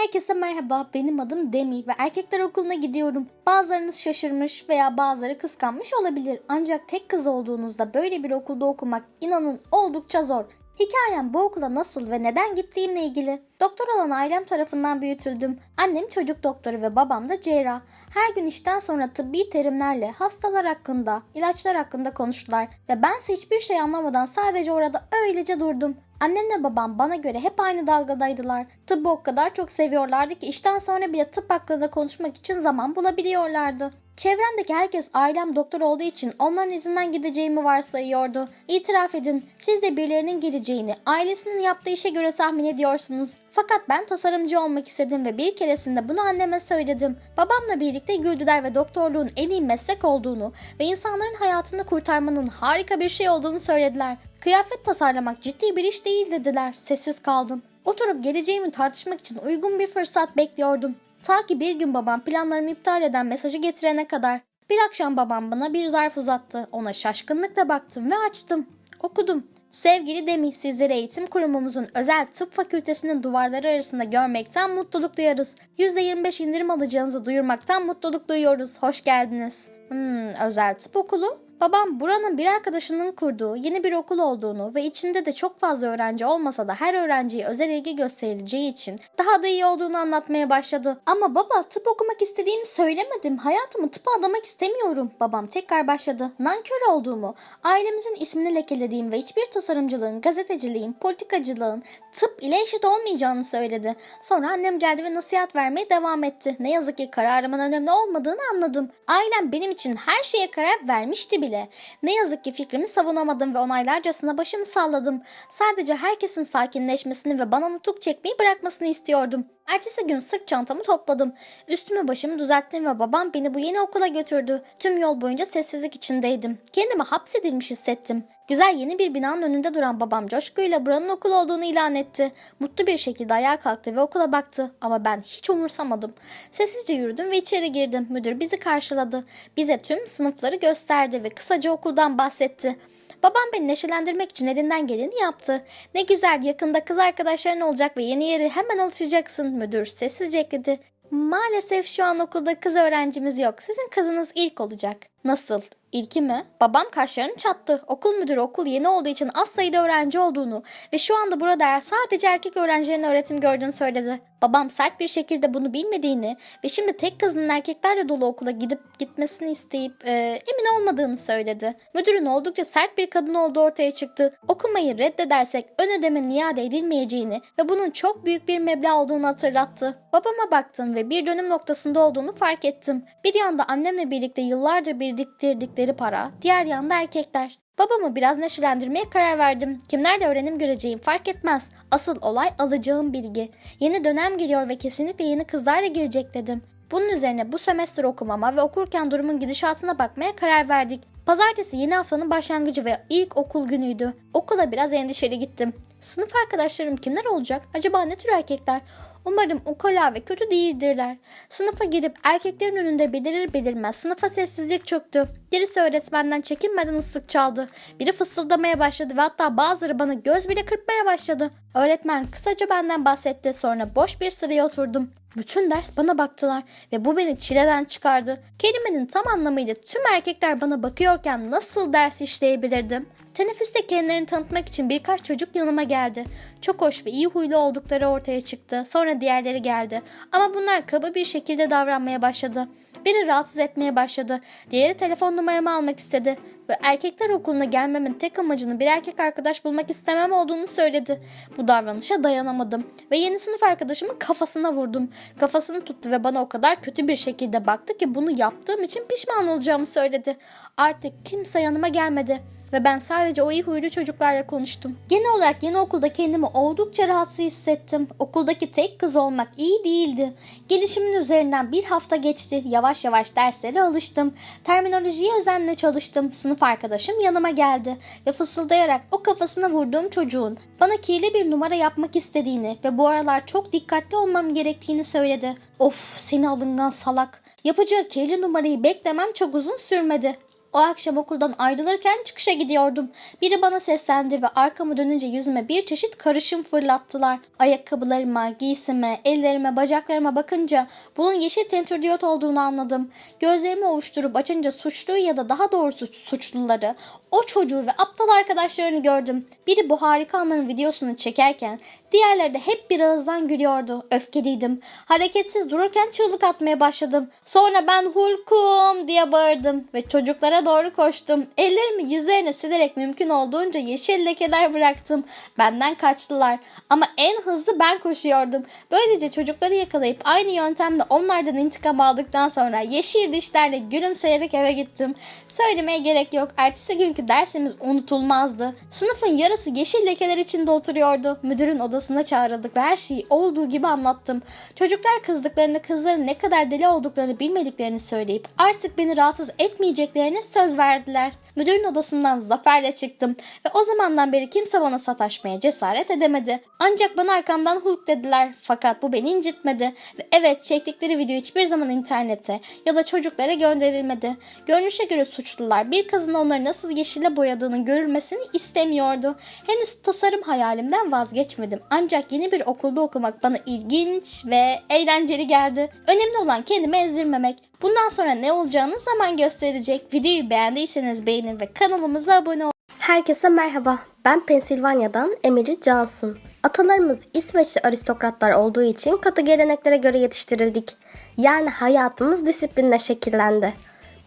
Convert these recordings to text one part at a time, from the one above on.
Herkese merhaba, benim adım Demi ve erkekler okuluna gidiyorum. Bazılarınız şaşırmış veya bazıları kıskanmış olabilir. Ancak tek kız olduğunuzda böyle bir okulda okumak inanın oldukça zor. Hikayem bu okula nasıl ve neden gittiğimle ilgili. Doktor olan ailem tarafından büyütüldüm. Annem çocuk doktoru ve babam da cerrah. Her gün işten sonra tıbbi terimlerle hastalar hakkında, ilaçlar hakkında konuştular ve bense hiçbir şey anlamadan sadece orada öylece durdum. Annemle babam bana göre hep aynı dalgadaydılar. Tıbbı o kadar çok seviyorlardı ki işten sonra bile tıp hakkında konuşmak için zaman bulabiliyorlardı. Çevremdeki herkes ailem doktor olduğu için onların izinden gideceğimi varsayıyordu. İtiraf edin, siz de birilerinin geleceğini ailesinin yaptığı işe göre tahmin ediyorsunuz. Fakat ben tasarımcı olmak istedim ve bir keresinde bunu anneme söyledim. Babamla birlikte güldüler ve doktorluğun en iyi meslek olduğunu ve insanların hayatını kurtarmanın harika bir şey olduğunu söylediler. Kıyafet tasarlamak ciddi bir iş değil dediler. Sessiz kaldım. Oturup geleceğimi tartışmak için uygun bir fırsat bekliyordum. Ta ki bir gün babam planlarımı iptal eden mesajı getirene kadar. Bir akşam babam bana bir zarf uzattı. Ona şaşkınlıkla baktım ve açtım. Okudum. Sevgili Demi, sizleri eğitim kurumumuzun özel tıp fakültesinin duvarları arasında görmekten mutluluk duyarız. %25 indirim alacağınızı duyurmaktan mutluluk duyuyoruz. Hoş geldiniz. Hmm, özel tıp okulu? Babam buranın bir arkadaşının kurduğu yeni bir okul olduğunu ve içinde de çok fazla öğrenci olmasa da her öğrenciye özel ilgi gösterileceği için daha da iyi olduğunu anlatmaya başladı. Ama baba tıp okumak istediğimi söylemedim. Hayatımı tıpa adamak istemiyorum. Babam tekrar başladı. Nankör olduğumu, ailemizin ismini lekelediğim ve hiçbir tasarımcılığın, gazeteciliğin, politikacılığın tıp ile eşit olmayacağını söyledi. Sonra annem geldi ve nasihat vermeye devam etti. Ne yazık ki kararımın önemli olmadığını anladım. Ailem benim için her şeye karar vermişti bile. Ne yazık ki fikrimi savunamadım ve onaylarcasına başımı salladım. Sadece herkesin sakinleşmesini ve bana nutuk çekmeyi bırakmasını istiyordum. Ertesi gün sırt çantamı topladım. Üstümü başımı düzelttim ve babam beni bu yeni okula götürdü. Tüm yol boyunca sessizlik içindeydim. Kendimi hapsedilmiş hissettim. Güzel yeni bir binanın önünde duran babam coşkuyla buranın okul olduğunu ilan etti. Mutlu bir şekilde ayağa kalktı ve okula baktı ama ben hiç umursamadım. Sessizce yürüdüm ve içeri girdim. Müdür bizi karşıladı. Bize tüm sınıfları gösterdi ve kısaca okuldan bahsetti. Babam beni neşelendirmek için elinden geleni yaptı. Ne güzel yakında kız arkadaşların olacak ve yeni yere hemen alışacaksın müdür sessizce ekledi. Maalesef şu an okulda kız öğrencimiz yok. Sizin kızınız ilk olacak. Nasıl? İlki mi? Babam kaşlarını çattı. Okul müdürü okul yeni olduğu için az sayıda öğrenci olduğunu ve şu anda burada sadece erkek öğrencilerin öğretim gördüğünü söyledi. Babam sert bir şekilde bunu bilmediğini ve şimdi tek kızının erkeklerle dolu okula gidip gitmesini isteyip e, emin olmadığını söyledi. Müdürün oldukça sert bir kadın olduğu ortaya çıktı. Okumayı reddedersek ön ödemenin iade edilmeyeceğini ve bunun çok büyük bir meblağ olduğunu hatırlattı. Babama baktım ve bir dönüm noktasında olduğunu fark ettim. Bir yanda annemle birlikte yıllardır biriktirdikleri para, diğer yanda erkekler. Babamı biraz neşelendirmeye karar verdim. Kimlerle öğrenim göreceğim fark etmez. Asıl olay alacağım bilgi. Yeni dönem geliyor ve kesinlikle yeni kızlarla girecek dedim. Bunun üzerine bu sömestr okumama ve okurken durumun gidişatına bakmaya karar verdik. Pazartesi yeni haftanın başlangıcı ve ilk okul günüydü. Okula biraz endişeli gittim. Sınıf arkadaşlarım kimler olacak? Acaba ne tür erkekler? Umarım ukala ve kötü değildirler. Sınıfa girip erkeklerin önünde belirir belirmez sınıfa sessizlik çöktü. Birisi öğretmenden çekinmeden ıslık çaldı. Biri fısıldamaya başladı ve hatta bazıları bana göz bile kırpmaya başladı. Öğretmen kısaca benden bahsetti sonra boş bir sıraya oturdum. Bütün ders bana baktılar ve bu beni çileden çıkardı. Kelimenin tam anlamıyla tüm erkekler bana bakıyorken nasıl ders işleyebilirdim? Teneffüste kendilerini tanıtmak için birkaç çocuk yanıma geldi. Çok hoş ve iyi huylu oldukları ortaya çıktı. Sonra diğerleri geldi. Ama bunlar kaba bir şekilde davranmaya başladı. Biri rahatsız etmeye başladı. Diğeri telefon numaramı almak istedi. Ve erkekler okuluna gelmemin tek amacının bir erkek arkadaş bulmak istemem olduğunu söyledi. Bu davranışa dayanamadım. Ve yeni sınıf arkadaşımın kafasına vurdum. Kafasını tuttu ve bana o kadar kötü bir şekilde baktı ki bunu yaptığım için pişman olacağımı söyledi. Artık kimse yanıma gelmedi ve ben sadece o iyi huylu çocuklarla konuştum. Genel olarak yeni okulda kendimi oldukça rahatsız hissettim. Okuldaki tek kız olmak iyi değildi. Gelişimin üzerinden bir hafta geçti. Yavaş yavaş derslere alıştım. Terminolojiye özenle çalıştım. Sınıf arkadaşım yanıma geldi ve fısıldayarak o kafasına vurduğum çocuğun bana kirli bir numara yapmak istediğini ve bu aralar çok dikkatli olmam gerektiğini söyledi. Of seni alıngan salak. Yapacağı kirli numarayı beklemem çok uzun sürmedi. O akşam okuldan ayrılırken çıkışa gidiyordum. Biri bana seslendi ve arkamı dönünce yüzüme bir çeşit karışım fırlattılar. Ayakkabılarıma, giysime, ellerime, bacaklarıma bakınca bunun yeşil tentürdiyot olduğunu anladım. Gözlerimi ovuşturup açınca suçluyu ya da daha doğrusu suçluları, o çocuğu ve aptal arkadaşlarını gördüm. Biri bu harika anların videosunu çekerken diğerleri de hep bir ağızdan gülüyordu. Öfkeliydim. Hareketsiz dururken çığlık atmaya başladım. Sonra ben Hulk'um diye bağırdım ve çocuklara doğru koştum. Ellerimi yüzlerine silerek mümkün olduğunca yeşil lekeler bıraktım. Benden kaçtılar. Ama en hızlı ben koşuyordum. Böylece çocukları yakalayıp aynı yöntemle onlardan intikam aldıktan sonra yeşil dişlerle gülümseyerek eve gittim. Söylemeye gerek yok. Ertesi günkü dersimiz unutulmazdı. Sınıfın yarısı yeşil lekeler içinde oturuyordu. Müdürün odasına çağrıldık ve her şeyi olduğu gibi anlattım. Çocuklar kızdıklarını kızların ne kadar deli olduklarını bilmediklerini söyleyip artık beni rahatsız etmeyeceklerine söz verdiler. Müdürün odasından zaferle çıktım ve o zamandan beri kimse bana sataşmaya cesaret edemedi. Ancak bana arkamdan Hulk dediler fakat bu beni incitmedi. Ve evet çektikleri video hiçbir zaman internete ya da çocuklara gönderilmedi. Görünüşe göre suçlular bir kızın onları nasıl yeşile boyadığının görülmesini istemiyordu. Henüz tasarım hayalimden vazgeçmedim. Ancak yeni bir okulda okumak bana ilginç ve eğlenceli geldi. Önemli olan kendimi ezdirmemek. Bundan sonra ne olacağını zaman gösterecek. Videoyu beğendiyseniz beğenin ve kanalımıza abone olun. Herkese merhaba. Ben Pensilvanya'dan Emily Johnson. Atalarımız İsveçli aristokratlar olduğu için katı geleneklere göre yetiştirildik. Yani hayatımız disiplinle şekillendi.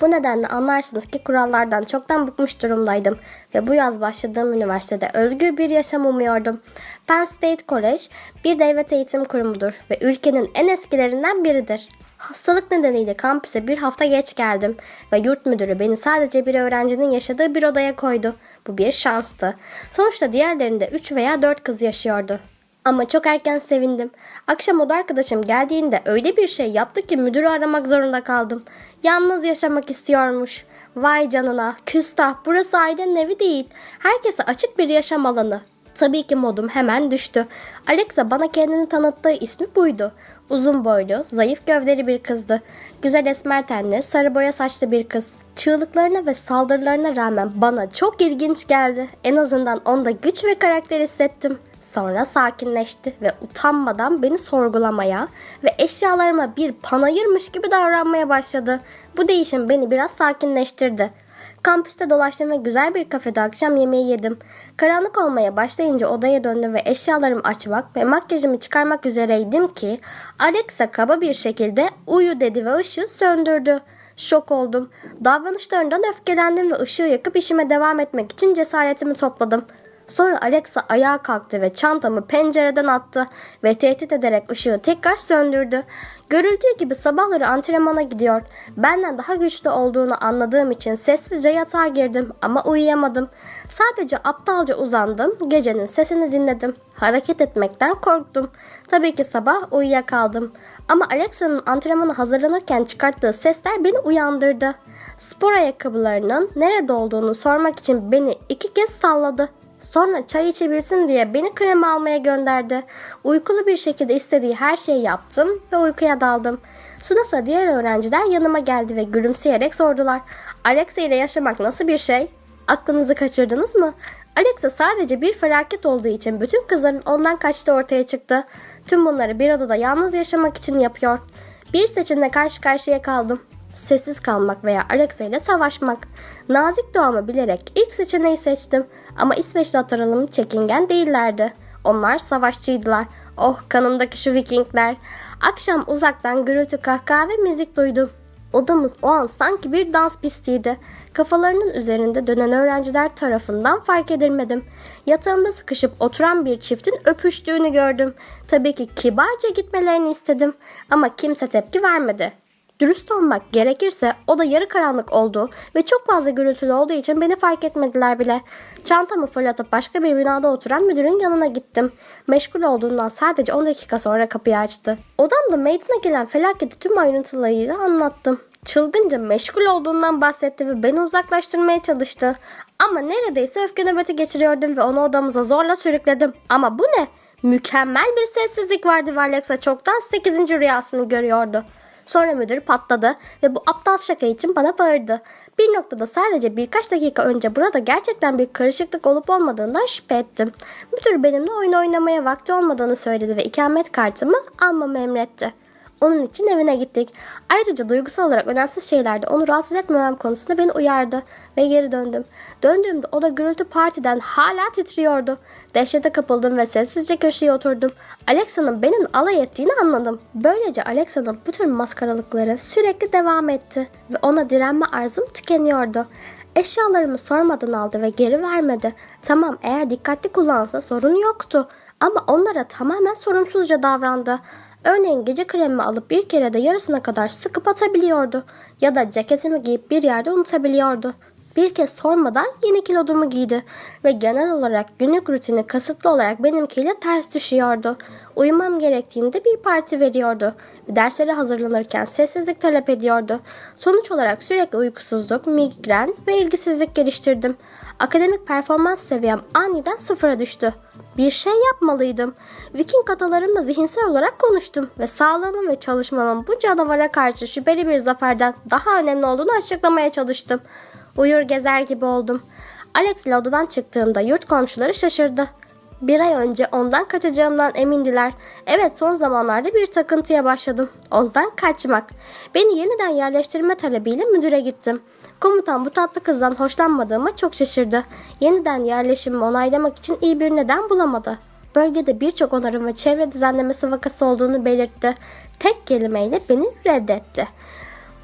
Bu nedenle anlarsınız ki kurallardan çoktan bıkmış durumdaydım ve bu yaz başladığım üniversitede özgür bir yaşam umuyordum. Penn State College bir devlet eğitim kurumudur ve ülkenin en eskilerinden biridir. Hastalık nedeniyle kampüse bir hafta geç geldim ve yurt müdürü beni sadece bir öğrencinin yaşadığı bir odaya koydu. Bu bir şanstı. Sonuçta diğerlerinde 3 veya 4 kız yaşıyordu. Ama çok erken sevindim. Akşam oda arkadaşım geldiğinde öyle bir şey yaptı ki müdürü aramak zorunda kaldım. Yalnız yaşamak istiyormuş. Vay canına, küstah, burası ailenin evi değil. Herkese açık bir yaşam alanı. Tabii ki modum hemen düştü. Alexa bana kendini tanıttığı ismi buydu. Uzun boylu, zayıf gövdeli bir kızdı. Güzel esmer tenli, sarı boya saçlı bir kız. Çığlıklarına ve saldırılarına rağmen bana çok ilginç geldi. En azından onda güç ve karakter hissettim. Sonra sakinleşti ve utanmadan beni sorgulamaya ve eşyalarıma bir panayırmış gibi davranmaya başladı. Bu değişim beni biraz sakinleştirdi. Kampüste dolaştım ve güzel bir kafede akşam yemeği yedim. Karanlık olmaya başlayınca odaya döndüm ve eşyalarımı açmak ve makyajımı çıkarmak üzereydim ki Alexa kaba bir şekilde uyu dedi ve ışığı söndürdü. Şok oldum. Davranışlarından öfkelendim ve ışığı yakıp işime devam etmek için cesaretimi topladım. Sonra Alexa ayağa kalktı ve çantamı pencereden attı ve tehdit ederek ışığı tekrar söndürdü. Görüldüğü gibi sabahları antrenmana gidiyor. Benden daha güçlü olduğunu anladığım için sessizce yatağa girdim ama uyuyamadım. Sadece aptalca uzandım, gecenin sesini dinledim. Hareket etmekten korktum. Tabii ki sabah uyuyakaldım. Ama Alexa'nın antrenmana hazırlanırken çıkarttığı sesler beni uyandırdı. Spor ayakkabılarının nerede olduğunu sormak için beni iki kez salladı. Sonra çay içebilsin diye beni krem almaya gönderdi. Uykulu bir şekilde istediği her şeyi yaptım ve uykuya daldım. Sınıfta diğer öğrenciler yanıma geldi ve gülümseyerek sordular. Alexa ile yaşamak nasıl bir şey? Aklınızı kaçırdınız mı? Alexa sadece bir felaket olduğu için bütün kızların ondan kaçtığı ortaya çıktı. Tüm bunları bir odada yalnız yaşamak için yapıyor. Bir seçimle karşı karşıya kaldım. Sessiz kalmak veya Alexa ile savaşmak. Nazik doğamı bilerek ilk seçeneği seçtim. Ama İsveçli ataralım çekingen değillerdi. Onlar savaşçıydılar. Oh kanımdaki şu vikingler. Akşam uzaktan gürültü kahkaha ve müzik duydum. Odamız o an sanki bir dans pistiydi. Kafalarının üzerinde dönen öğrenciler tarafından fark edilmedim. Yatağımda sıkışıp oturan bir çiftin öpüştüğünü gördüm. Tabii ki kibarca gitmelerini istedim ama kimse tepki vermedi. Dürüst olmak gerekirse o da yarı karanlık oldu ve çok fazla gürültülü olduğu için beni fark etmediler bile. Çantamı fırlatıp başka bir binada oturan müdürün yanına gittim. Meşgul olduğundan sadece 10 dakika sonra kapıyı açtı. Odamda meydana gelen felaketi tüm ayrıntılarıyla anlattım. Çılgınca meşgul olduğundan bahsetti ve beni uzaklaştırmaya çalıştı. Ama neredeyse öfke nöbeti geçiriyordum ve onu odamıza zorla sürükledim. Ama bu ne? Mükemmel bir sessizlik vardı ve Alexa çoktan 8. rüyasını görüyordu. Sonra müdür patladı ve bu aptal şaka için bana bağırdı. Bir noktada sadece birkaç dakika önce burada gerçekten bir karışıklık olup olmadığından şüphe ettim. Müdür benimle oyun oynamaya vakti olmadığını söyledi ve ikamet kartımı almamı emretti. Onun için evine gittik. Ayrıca duygusal olarak önemsiz şeylerde onu rahatsız etmemem konusunda beni uyardı ve geri döndüm. Döndüğümde o da gürültü partiden hala titriyordu. Dehşete kapıldım ve sessizce köşeye oturdum. Alexa'nın benim alay ettiğini anladım. Böylece Alexa'nın bu tür maskaralıkları sürekli devam etti ve ona direnme arzum tükeniyordu. Eşyalarımı sormadan aldı ve geri vermedi. Tamam eğer dikkatli kullansa sorun yoktu. Ama onlara tamamen sorumsuzca davrandı. Örneğin gece kremimi alıp bir kere de yarısına kadar sıkıp atabiliyordu. Ya da ceketimi giyip bir yerde unutabiliyordu. Bir kez sormadan yeni kilodumu giydi ve genel olarak günlük rutini kasıtlı olarak benimkiyle ters düşüyordu. Uyumam gerektiğinde bir parti veriyordu ve derslere hazırlanırken sessizlik talep ediyordu. Sonuç olarak sürekli uykusuzluk, migren ve ilgisizlik geliştirdim. Akademik performans seviyem aniden sıfıra düştü. Bir şey yapmalıydım. Viking atalarımla zihinsel olarak konuştum ve sağlığımın ve çalışmamın bu canavara karşı şüpheli bir zaferden daha önemli olduğunu açıklamaya çalıştım. Uyur gezer gibi oldum. Alex ile odadan çıktığımda yurt komşuları şaşırdı. Bir ay önce ondan kaçacağımdan emindiler. Evet son zamanlarda bir takıntıya başladım. Ondan kaçmak. Beni yeniden yerleştirme talebiyle müdüre gittim. Komutan bu tatlı kızdan hoşlanmadığıma çok şaşırdı. Yeniden yerleşimimi onaylamak için iyi bir neden bulamadı. Bölgede birçok onarım ve çevre düzenlemesi vakası olduğunu belirtti. Tek kelimeyle beni reddetti.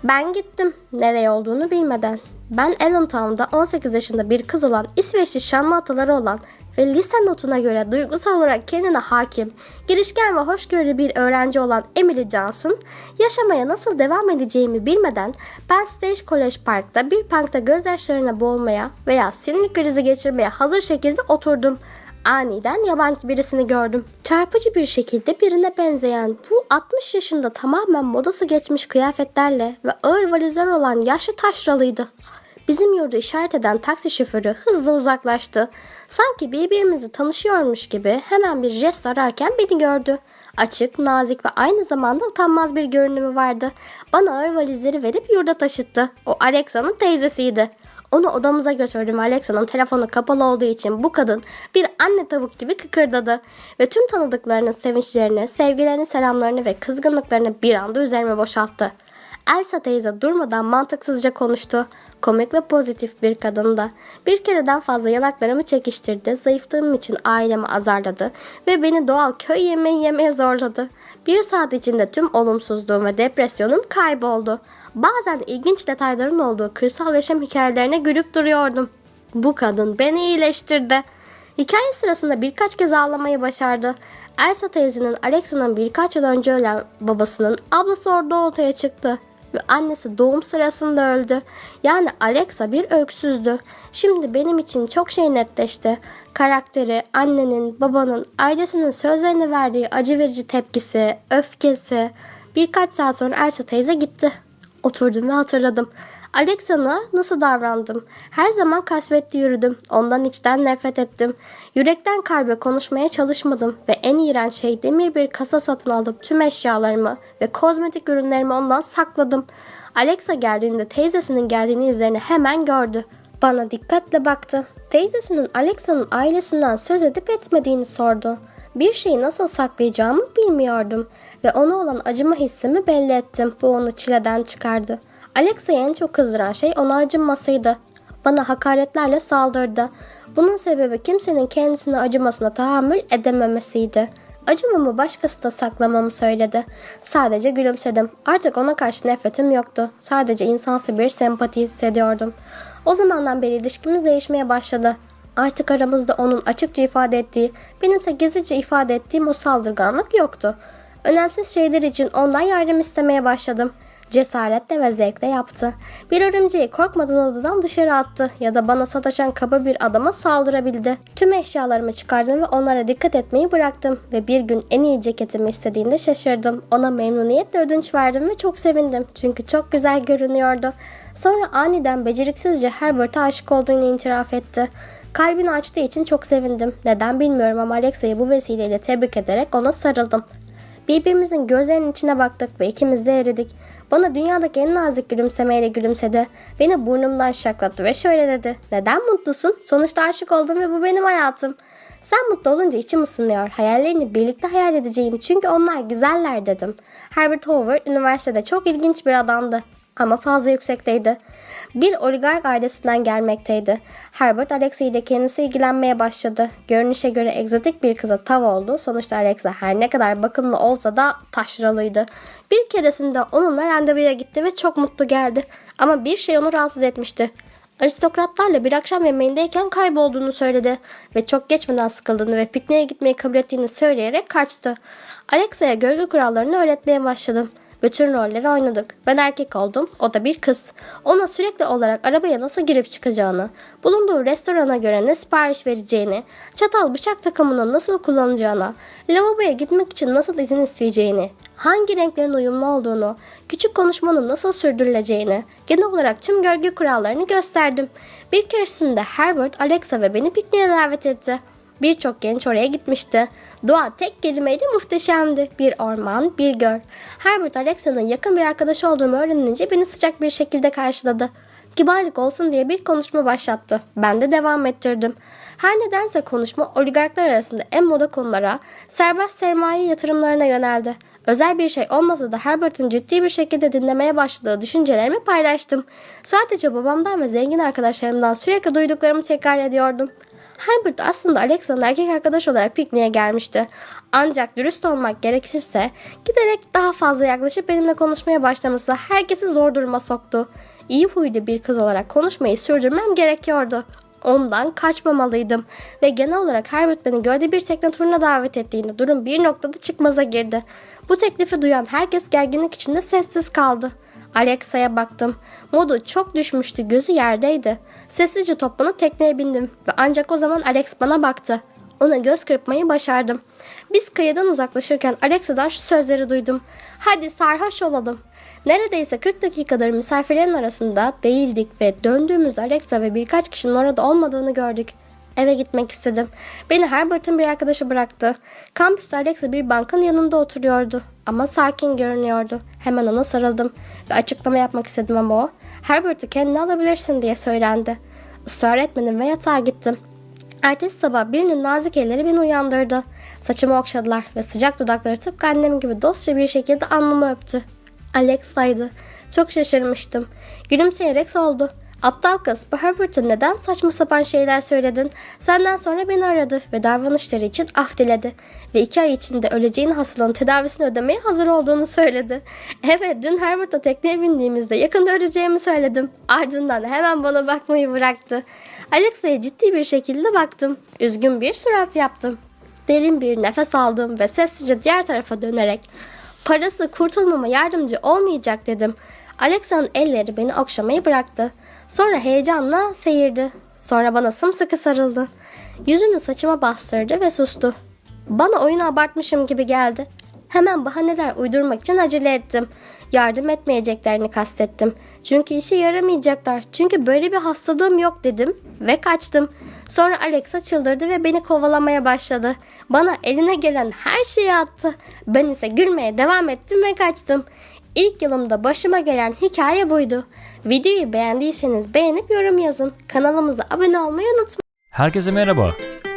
Ben gittim nereye olduğunu bilmeden. Ben Allentown'da 18 yaşında bir kız olan İsveçli şanlı ataları olan ve lise notuna göre duygusal olarak kendine hakim, girişken ve hoşgörülü bir öğrenci olan Emily Johnson, yaşamaya nasıl devam edeceğimi bilmeden ben Stage College Park'ta bir punkta gözyaşlarına boğulmaya veya sinir krizi geçirmeye hazır şekilde oturdum. Aniden yabancı birisini gördüm. Çarpıcı bir şekilde birine benzeyen bu 60 yaşında tamamen modası geçmiş kıyafetlerle ve ağır valizler olan yaşlı taşralıydı. Bizim yurdu işaret eden taksi şoförü hızla uzaklaştı. Sanki birbirimizi tanışıyormuş gibi hemen bir jest ararken beni gördü. Açık, nazik ve aynı zamanda utanmaz bir görünümü vardı. Bana ağır valizleri verip yurda taşıttı. O Alexa'nın teyzesiydi. Onu odamıza götürdüm. Alexa'nın telefonu kapalı olduğu için bu kadın bir anne tavuk gibi kıkırdadı. Ve tüm tanıdıklarının sevinçlerini, sevgilerini, selamlarını ve kızgınlıklarını bir anda üzerime boşalttı. Elsa teyze durmadan mantıksızca konuştu. Komik ve pozitif bir kadındı. Bir kereden fazla yanaklarımı çekiştirdi, zayıftığım için ailemi azarladı ve beni doğal köy yemeği yemeye zorladı. Bir saat içinde tüm olumsuzluğum ve depresyonum kayboldu. Bazen ilginç detayların olduğu kırsal yaşam hikayelerine gülüp duruyordum. Bu kadın beni iyileştirdi. Hikaye sırasında birkaç kez ağlamayı başardı. Elsa teyzenin Alexa'nın birkaç yıl önce ölen babasının ablası orada ortaya çıktı. Ve annesi doğum sırasında öldü. Yani Alexa bir öksüzdü. Şimdi benim için çok şey netleşti. Karakteri, annenin, babanın, ailesinin sözlerine verdiği acı verici tepkisi, öfkesi. Birkaç saat sonra Elsa teyze gitti. Oturdum ve hatırladım. Alexa'na nasıl davrandım? Her zaman kasvetli yürüdüm. Ondan içten nefret ettim. Yürekten kalbe konuşmaya çalışmadım ve en iğrenç şey demir bir kasa satın alıp tüm eşyalarımı ve kozmetik ürünlerimi ondan sakladım. Alexa geldiğinde teyzesinin geldiğini izlerini hemen gördü. Bana dikkatle baktı. Teyzesinin Alexa'nın ailesinden söz edip etmediğini sordu. Bir şeyi nasıl saklayacağımı bilmiyordum ve ona olan acıma hissimi belli ettim. Bu onu çileden çıkardı. Alexa'yı en çok kızdıran şey ona acınmasıydı. Bana hakaretlerle saldırdı. Bunun sebebi kimsenin kendisine acımasına tahammül edememesiydi. Acımamı başkası da saklamamı söyledi. Sadece gülümsedim. Artık ona karşı nefretim yoktu. Sadece insansı bir sempati hissediyordum. O zamandan beri ilişkimiz değişmeye başladı. Artık aramızda onun açıkça ifade ettiği, benimse gizlice ifade ettiğim o saldırganlık yoktu. Önemsiz şeyler için ondan yardım istemeye başladım. Cesaretle ve zevkle yaptı. Bir örümceği korkmadan odadan dışarı attı ya da bana sataşan kaba bir adama saldırabildi. Tüm eşyalarımı çıkardım ve onlara dikkat etmeyi bıraktım ve bir gün en iyi ceketimi istediğinde şaşırdım. Ona memnuniyetle ödünç verdim ve çok sevindim çünkü çok güzel görünüyordu. Sonra aniden beceriksizce Herbert'a aşık olduğunu itiraf etti. Kalbini açtığı için çok sevindim. Neden bilmiyorum ama Alexa'yı bu vesileyle tebrik ederek ona sarıldım. Birbirimizin gözlerinin içine baktık ve ikimiz de eridik. Bana dünyadaki en nazik gülümsemeyle gülümsedi. Beni burnumdan şaklattı ve şöyle dedi. Neden mutlusun? Sonuçta aşık oldum ve bu benim hayatım. Sen mutlu olunca içim ısınıyor. Hayallerini birlikte hayal edeceğim çünkü onlar güzeller dedim. Herbert Hoover üniversitede çok ilginç bir adamdı ama fazla yüksekteydi. Bir oligark ailesinden gelmekteydi. Herbert Alexa ile kendisi ilgilenmeye başladı. Görünüşe göre egzotik bir kıza tav oldu. Sonuçta Alexa her ne kadar bakımlı olsa da taşralıydı. Bir keresinde onunla randevuya gitti ve çok mutlu geldi. Ama bir şey onu rahatsız etmişti. Aristokratlarla bir akşam yemeğindeyken kaybolduğunu söyledi ve çok geçmeden sıkıldığını ve pikniğe gitmeyi kabul ettiğini söyleyerek kaçtı. Alexa'ya gölge kurallarını öğretmeye başladım. Bütün rolleri oynadık. Ben erkek oldum, o da bir kız. Ona sürekli olarak arabaya nasıl girip çıkacağını, bulunduğu restorana göre ne sipariş vereceğini, çatal bıçak takımını nasıl kullanacağına, lavaboya gitmek için nasıl izin isteyeceğini, hangi renklerin uyumlu olduğunu, küçük konuşmanın nasıl sürdürüleceğini, genel olarak tüm görgü kurallarını gösterdim. Bir keresinde Herbert, Alexa ve beni pikniğe davet etti. Birçok genç oraya gitmişti. Doğa tek kelimeyle muhteşemdi. Bir orman, bir göl. Herbert Alexa'nın yakın bir arkadaşı olduğumu öğrenince beni sıcak bir şekilde karşıladı. Kibarlık olsun diye bir konuşma başlattı. Ben de devam ettirdim. Her nedense konuşma oligarklar arasında en moda konulara, serbest sermaye yatırımlarına yöneldi. Özel bir şey olmasa da Herbert'ın ciddi bir şekilde dinlemeye başladığı düşüncelerimi paylaştım. Sadece babamdan ve zengin arkadaşlarımdan sürekli duyduklarımı tekrar ediyordum. Herbert aslında Alexa'nın erkek arkadaş olarak pikniğe gelmişti. Ancak dürüst olmak gerekirse giderek daha fazla yaklaşıp benimle konuşmaya başlaması herkesi zor duruma soktu. İyi huylu bir kız olarak konuşmayı sürdürmem gerekiyordu. Ondan kaçmamalıydım ve genel olarak Herbert beni gölde bir tekne turuna davet ettiğinde durum bir noktada çıkmaza girdi. Bu teklifi duyan herkes gerginlik içinde sessiz kaldı. Alexa'ya baktım. Modu çok düşmüştü, gözü yerdeydi. Sessizce toplanıp tekneye bindim ve ancak o zaman Alex bana baktı. Ona göz kırpmayı başardım. Biz kıyıdan uzaklaşırken Alexa'dan şu sözleri duydum. Hadi sarhoş olalım. Neredeyse 40 dakikadır misafirlerin arasında değildik ve döndüğümüzde Alexa ve birkaç kişinin orada olmadığını gördük. Eve gitmek istedim. Beni Herbert'ın bir arkadaşı bıraktı. Kampüste Alexa bir bankın yanında oturuyordu. Ama sakin görünüyordu. Hemen ona sarıldım. Ve açıklama yapmak istedim ama o, Herbert'ı kendine alabilirsin diye söylendi. Israr etmedim ve yatağa gittim. Ertesi sabah birinin nazik elleri beni uyandırdı. Saçımı okşadılar ve sıcak dudakları tıpkı annem gibi dostça bir şekilde alnımı öptü. Alexa'ydı. Çok şaşırmıştım. Gülümseyerek sordu. Aptal kız, Herbert'a neden saçma sapan şeyler söyledin? Senden sonra beni aradı ve davranışları için af diledi. Ve iki ay içinde öleceğin hastalığın tedavisini ödemeye hazır olduğunu söyledi. Evet, dün Herbert'la tekneye bindiğimizde yakında öleceğimi söyledim. Ardından hemen bana bakmayı bıraktı. Alexa'ya ciddi bir şekilde baktım. Üzgün bir surat yaptım. Derin bir nefes aldım ve sessizce diğer tarafa dönerek parası kurtulmama yardımcı olmayacak dedim. Alexa'nın elleri beni okşamayı bıraktı. Sonra heyecanla seyirdi. Sonra bana sımsıkı sarıldı. Yüzünü saçıma bastırdı ve sustu. Bana oyunu abartmışım gibi geldi. Hemen bahaneler uydurmak için acele ettim. Yardım etmeyeceklerini kastettim. Çünkü işe yaramayacaklar. Çünkü böyle bir hastalığım yok dedim ve kaçtım. Sonra Alexa çıldırdı ve beni kovalamaya başladı. Bana eline gelen her şeyi attı. Ben ise gülmeye devam ettim ve kaçtım. İlk yılımda başıma gelen hikaye buydu. Videoyu beğendiyseniz beğenip yorum yazın. Kanalımıza abone olmayı unutmayın. Herkese merhaba.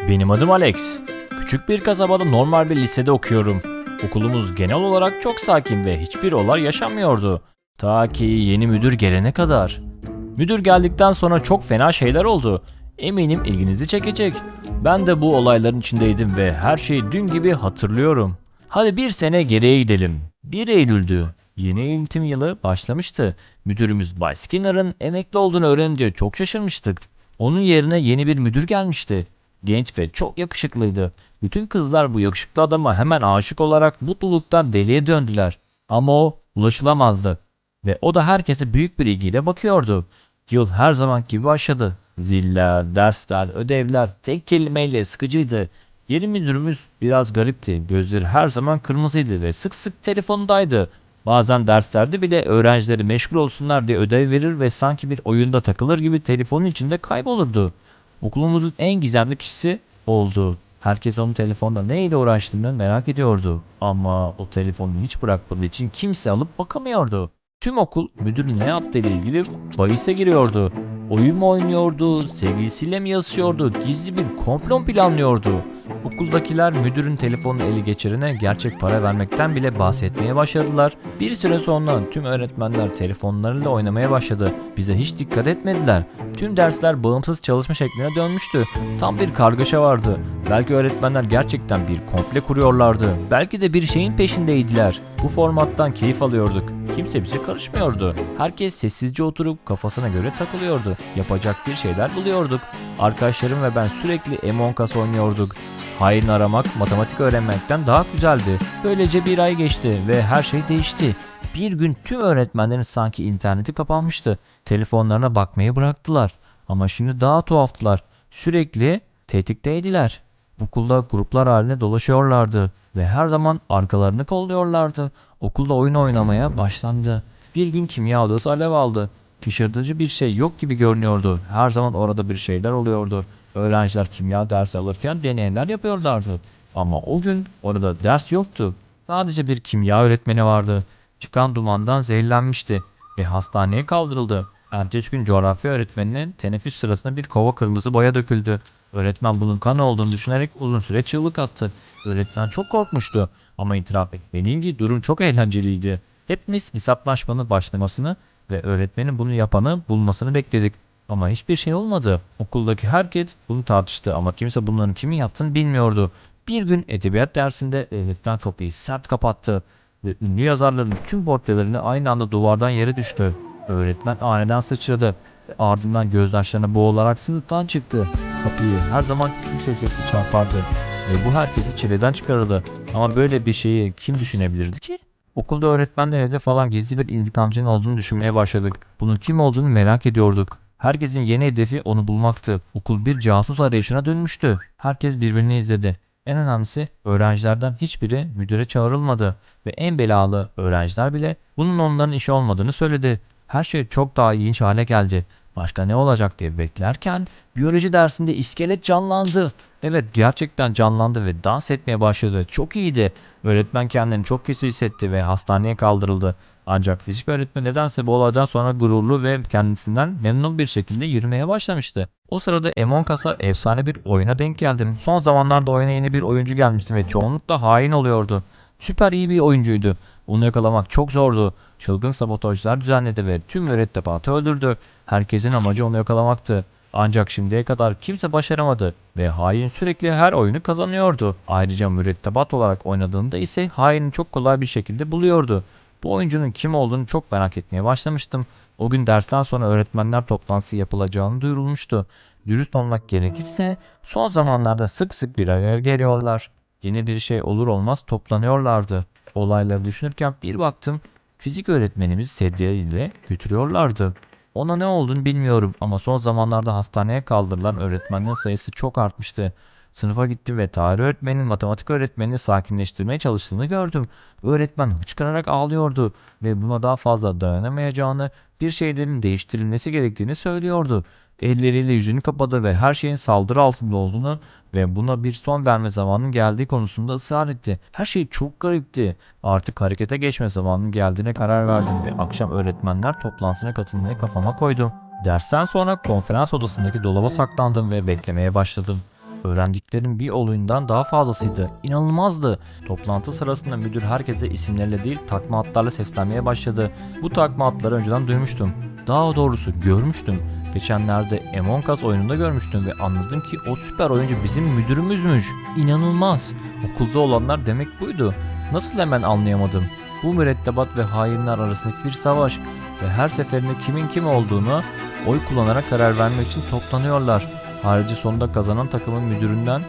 Benim adım Alex. Küçük bir kasabada normal bir lisede okuyorum. Okulumuz genel olarak çok sakin ve hiçbir olay yaşanmıyordu. Ta ki yeni müdür gelene kadar. Müdür geldikten sonra çok fena şeyler oldu. Eminim ilginizi çekecek. Ben de bu olayların içindeydim ve her şeyi dün gibi hatırlıyorum. Hadi bir sene geriye gidelim. 1 Eylül'dü. Yeni eğitim yılı başlamıştı. Müdürümüz Bay Skinner'ın emekli olduğunu öğrenince çok şaşırmıştık. Onun yerine yeni bir müdür gelmişti. Genç ve çok yakışıklıydı. Bütün kızlar bu yakışıklı adama hemen aşık olarak mutluluktan deliye döndüler. Ama o ulaşılamazdı. Ve o da herkese büyük bir ilgiyle bakıyordu. Yıl her zaman gibi başladı. Ziller, dersler, ödevler tek kelimeyle sıkıcıydı. Yeni müdürümüz biraz garipti. Gözleri her zaman kırmızıydı ve sık sık telefondaydı. Bazen derslerde bile öğrencileri meşgul olsunlar diye ödev verir ve sanki bir oyunda takılır gibi telefonun içinde kaybolurdu. Okulumuzun en gizemli kişisi oldu. Herkes onun telefonda neyle uğraştığını merak ediyordu. Ama o telefonu hiç bırakmadığı için kimse alıp bakamıyordu. Tüm okul müdür ne yaptığı ile ilgili bahise giriyordu. Oyun mu oynuyordu, sevgilisiyle mi yazışıyordu, gizli bir komplon planlıyordu. Okuldakiler müdürün telefonunu eli geçirene gerçek para vermekten bile bahsetmeye başladılar. Bir süre sonra tüm öğretmenler telefonlarıyla oynamaya başladı. Bize hiç dikkat etmediler. Tüm dersler bağımsız çalışma şekline dönmüştü. Tam bir kargaşa vardı. Belki öğretmenler gerçekten bir komple kuruyorlardı. Belki de bir şeyin peşindeydiler. Bu formattan keyif alıyorduk. Kimse bize karışmıyordu. Herkes sessizce oturup kafasına göre takılıyordu. Yapacak bir şeyler buluyorduk. Arkadaşlarım ve ben sürekli Among Us oynuyorduk. Hain aramak matematik öğrenmekten daha güzeldi. Böylece bir ay geçti ve her şey değişti. Bir gün tüm öğretmenlerin sanki interneti kapanmıştı. Telefonlarına bakmayı bıraktılar. Ama şimdi daha tuhaftılar. Sürekli tetikteydiler. Okulda gruplar halinde dolaşıyorlardı ve her zaman arkalarını kolluyorlardı. Okulda oyun oynamaya başlandı. Bir gün kimya odası alev aldı. Şaşırtıcı bir şey yok gibi görünüyordu. Her zaman orada bir şeyler oluyordu. Öğrenciler kimya dersi alırken deneyler yapıyorlardı. Ama o gün orada ders yoktu. Sadece bir kimya öğretmeni vardı. Çıkan dumandan zehirlenmişti ve hastaneye kaldırıldı. Ertesi gün coğrafya öğretmeninin teneffüs sırasında bir kova kırmızı boya döküldü. Öğretmen bunun kan olduğunu düşünerek uzun süre çığlık attı. Öğretmen çok korkmuştu ama itiraf etmeliyim ki durum çok eğlenceliydi. Hepimiz hesaplaşmanın başlamasını ve öğretmenin bunu yapanı bulmasını bekledik. Ama hiçbir şey olmadı. Okuldaki herkes bunu tartıştı ama kimse bunların kimin yaptığını bilmiyordu. Bir gün edebiyat dersinde öğretmen kapıyı sert kapattı ve ünlü yazarların tüm portrelerini aynı anda duvardan yere düştü. Öğretmen aniden sıçradı ve ardından gözyaşlarına boğularak sınıftan çıktı. Kapıyı her zaman yüksek sesle çarpardı ve bu herkesi çileden çıkarırdı. Ama böyle bir şeyi kim düşünebilirdi ki? Okulda öğretmenlere de falan gizli bir intikamcının olduğunu düşünmeye başladık. Bunun kim olduğunu merak ediyorduk. Herkesin yeni hedefi onu bulmaktı. Okul bir casus arayışına dönmüştü. Herkes birbirini izledi. En önemlisi öğrencilerden hiçbiri müdüre çağrılmadı ve en belalı öğrenciler bile bunun onların işi olmadığını söyledi. Her şey çok daha ilginç hale geldi. Başka ne olacak diye beklerken biyoloji dersinde iskelet canlandı. Evet gerçekten canlandı ve dans etmeye başladı. Çok iyiydi. Öğretmen kendini çok kötü hissetti ve hastaneye kaldırıldı. Ancak fizik öğretmeni nedense bu olaydan sonra gururlu ve kendisinden memnun bir şekilde yürümeye başlamıştı. O sırada Among Us'a efsane bir oyuna denk geldim. Son zamanlarda oyuna yeni bir oyuncu gelmişti ve çoğunlukla hain oluyordu. Süper iyi bir oyuncuydu. Onu yakalamak çok zordu. Çılgın sabotajlar düzenledi ve tüm mürettebatı öldürdü. Herkesin amacı onu yakalamaktı. Ancak şimdiye kadar kimse başaramadı ve hain sürekli her oyunu kazanıyordu. Ayrıca mürettebat olarak oynadığında ise haini çok kolay bir şekilde buluyordu. Bu oyuncunun kim olduğunu çok merak etmeye başlamıştım. O gün dersten sonra öğretmenler toplantısı yapılacağını duyurulmuştu. Dürüst olmak gerekirse son zamanlarda sık sık bir araya geliyorlar. Yeni bir şey olur olmaz toplanıyorlardı. Olayları düşünürken bir baktım fizik öğretmenimiz sedye ile götürüyorlardı. Ona ne olduğunu bilmiyorum ama son zamanlarda hastaneye kaldırılan öğretmenlerin sayısı çok artmıştı. Sınıfa gittim ve tarih öğretmeninin matematik öğretmenini sakinleştirmeye çalıştığını gördüm. Öğretmen hıçkırarak ağlıyordu ve buna daha fazla dayanamayacağını, bir şeylerin değiştirilmesi gerektiğini söylüyordu. Elleriyle yüzünü kapadı ve her şeyin saldırı altında olduğunu ve buna bir son verme zamanının geldiği konusunda ısrar etti. Her şey çok garipti. Artık harekete geçme zamanının geldiğine karar verdim ve akşam öğretmenler toplantısına katılmayı kafama koydum. Dersten sonra konferans odasındaki dolaba saklandım ve beklemeye başladım. Öğrendiklerim bir oyundan daha fazlasıydı. İnanılmazdı. Toplantı sırasında müdür herkese isimleriyle değil takma adlarla seslenmeye başladı. Bu takma adları önceden duymuştum. Daha doğrusu görmüştüm. Geçenlerde Among Us oyununda görmüştüm ve anladım ki o süper oyuncu bizim müdürümüzmüş. İnanılmaz. Okulda olanlar demek buydu. Nasıl hemen anlayamadım. Bu mürettebat ve hainler arasındaki bir savaş ve her seferinde kimin kim olduğunu oy kullanarak karar vermek için toplanıyorlar. Harici sonunda kazanan takımın müdüründen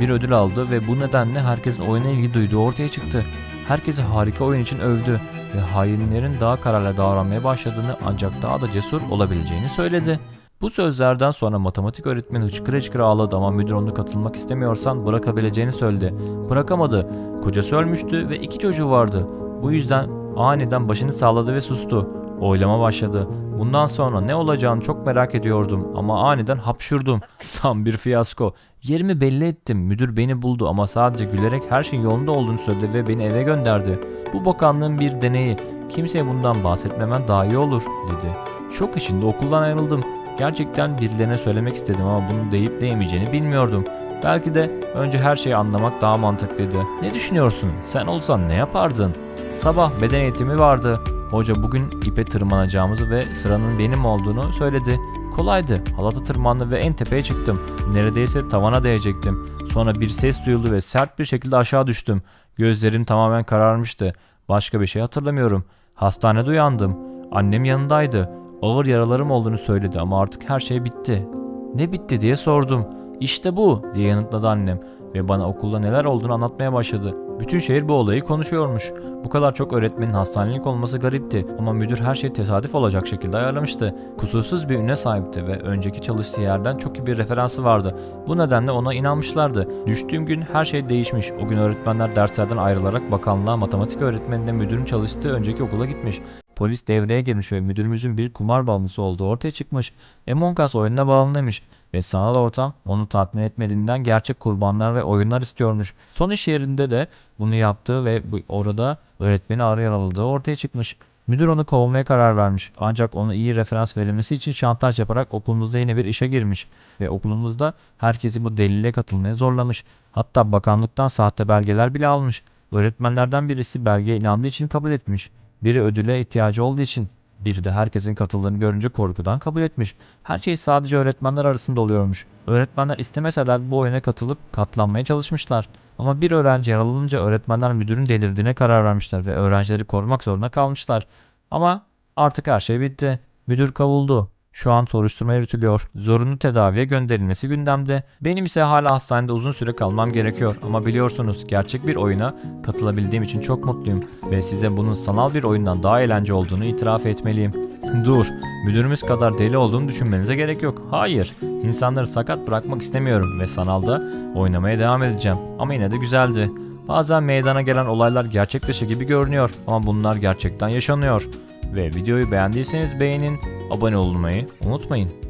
bir ödül aldı ve bu nedenle herkesin oyuna ilgi duyduğu ortaya çıktı. Herkesi harika oyun için övdü ve hainlerin daha kararlı davranmaya başladığını ancak daha da cesur olabileceğini söyledi. Bu sözlerden sonra matematik öğretmeni hıçkıra hıçkıra ağladı ama müdür onu katılmak istemiyorsan bırakabileceğini söyledi. Bırakamadı. Kocası ölmüştü ve iki çocuğu vardı. Bu yüzden aniden başını salladı ve sustu. Oylama başladı. Bundan sonra ne olacağını çok merak ediyordum ama aniden hapşurdum. Tam bir fiyasko. Yerimi belli ettim. Müdür beni buldu ama sadece gülerek her şeyin yolunda olduğunu söyledi ve beni eve gönderdi. Bu bakanlığın bir deneyi. Kimseye bundan bahsetmemen daha iyi olur dedi. Şok içinde okuldan ayrıldım. Gerçekten birilerine söylemek istedim ama bunu deyip değmeyeceğini bilmiyordum. Belki de önce her şeyi anlamak daha mantıklıydı. Ne düşünüyorsun? Sen olsan ne yapardın? Sabah beden eğitimi vardı. Hoca bugün ipe tırmanacağımızı ve sıranın benim olduğunu söyledi. Kolaydı. Halata tırmandı ve en tepeye çıktım. Neredeyse tavana değecektim. Sonra bir ses duyuldu ve sert bir şekilde aşağı düştüm. Gözlerim tamamen kararmıştı. Başka bir şey hatırlamıyorum. Hastanede uyandım. Annem yanındaydı. Ağır yaralarım olduğunu söyledi ama artık her şey bitti. Ne bitti diye sordum. İşte bu diye yanıtladı annem ve bana okulda neler olduğunu anlatmaya başladı. Bütün şehir bu olayı konuşuyormuş. Bu kadar çok öğretmenin hastanelik olması garipti ama müdür her şeyi tesadüf olacak şekilde ayarlamıştı. Kusursuz bir üne sahipti ve önceki çalıştığı yerden çok iyi bir referansı vardı. Bu nedenle ona inanmışlardı. Düştüğüm gün her şey değişmiş. O gün öğretmenler derslerden ayrılarak bakanlığa matematik öğretmeninde müdürün çalıştığı önceki okula gitmiş. Polis devreye girmiş ve müdürümüzün bir kumar bağımlısı olduğu ortaya çıkmış. Among oyununa bağımlıymış ve sanal ortam onu tatmin etmediğinden gerçek kurbanlar ve oyunlar istiyormuş. Son iş yerinde de bunu yaptığı ve orada öğretmeni ağır yaraladığı ortaya çıkmış. Müdür onu kovmaya karar vermiş. Ancak ona iyi referans verilmesi için şantaj yaparak okulumuzda yine bir işe girmiş. Ve okulumuzda herkesi bu delile katılmaya zorlamış. Hatta bakanlıktan sahte belgeler bile almış. Öğretmenlerden birisi belgeye inandığı için kabul etmiş. Biri ödüle ihtiyacı olduğu için. Biri de herkesin katıldığını görünce korkudan kabul etmiş. Her şey sadece öğretmenler arasında oluyormuş. Öğretmenler istemeseler bu oyuna katılıp katlanmaya çalışmışlar. Ama bir öğrenci yaralanınca öğretmenler müdürün delirdiğine karar vermişler ve öğrencileri korumak zorunda kalmışlar. Ama artık her şey bitti. Müdür kovuldu. Şu an soruşturma yürütülüyor. Zorunlu tedaviye gönderilmesi gündemde. Benim ise hala hastanede uzun süre kalmam gerekiyor. Ama biliyorsunuz gerçek bir oyuna katılabildiğim için çok mutluyum. Ve size bunun sanal bir oyundan daha eğlence olduğunu itiraf etmeliyim. Dur, müdürümüz kadar deli olduğunu düşünmenize gerek yok. Hayır, insanları sakat bırakmak istemiyorum ve sanalda oynamaya devam edeceğim. Ama yine de güzeldi. Bazen meydana gelen olaylar gerçek dışı gibi görünüyor ama bunlar gerçekten yaşanıyor. Ve videoyu beğendiyseniz beğenin, abone olmayı unutmayın.